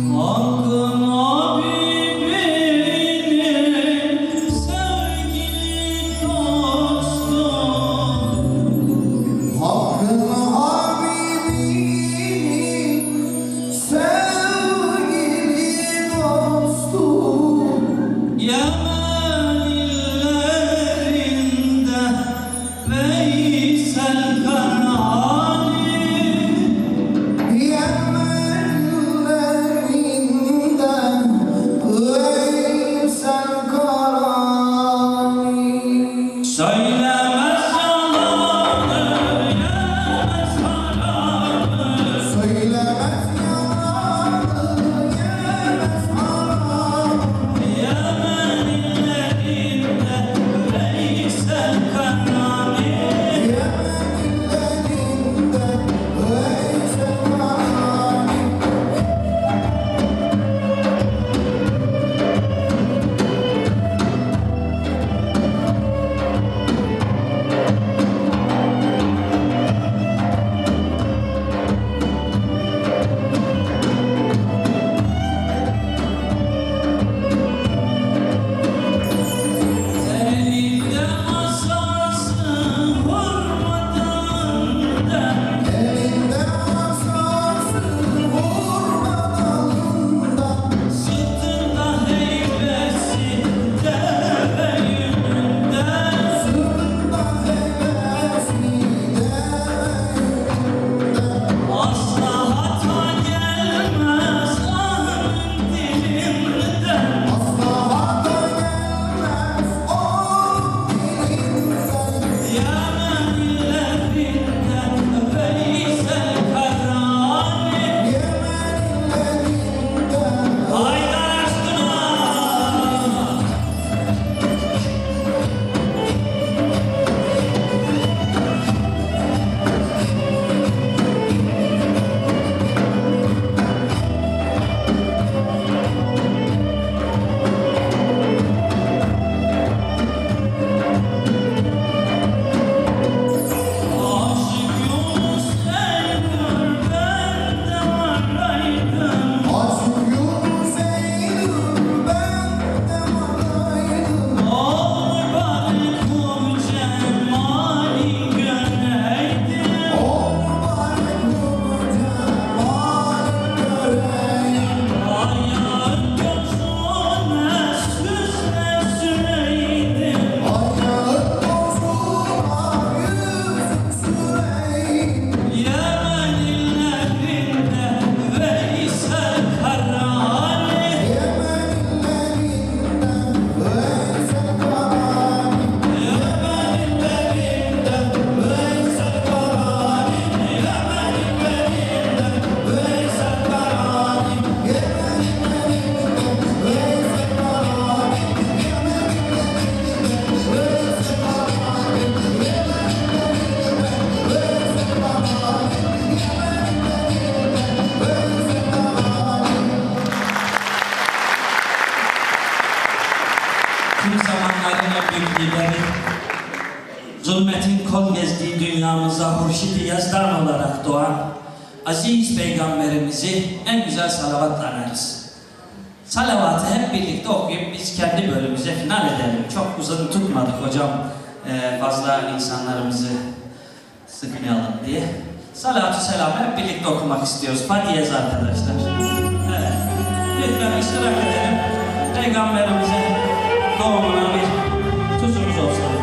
航哥 Yeah. zulmetin kol gezdiği dünyamıza hurşidi yazdan olarak doğan aziz peygamberimizi en güzel salavatla anarız. Salavatı hep birlikte okuyup biz kendi bölümümüze final edelim. Çok uzun tutmadık hocam e, fazla insanlarımızı sıkmayalım diye. Salatü selamı hep birlikte okumak istiyoruz. Fatih'e arkadaşlar. Evet. Lütfen iştirak edelim. Peygamberimize doğumuna bir tuzumuz olsun.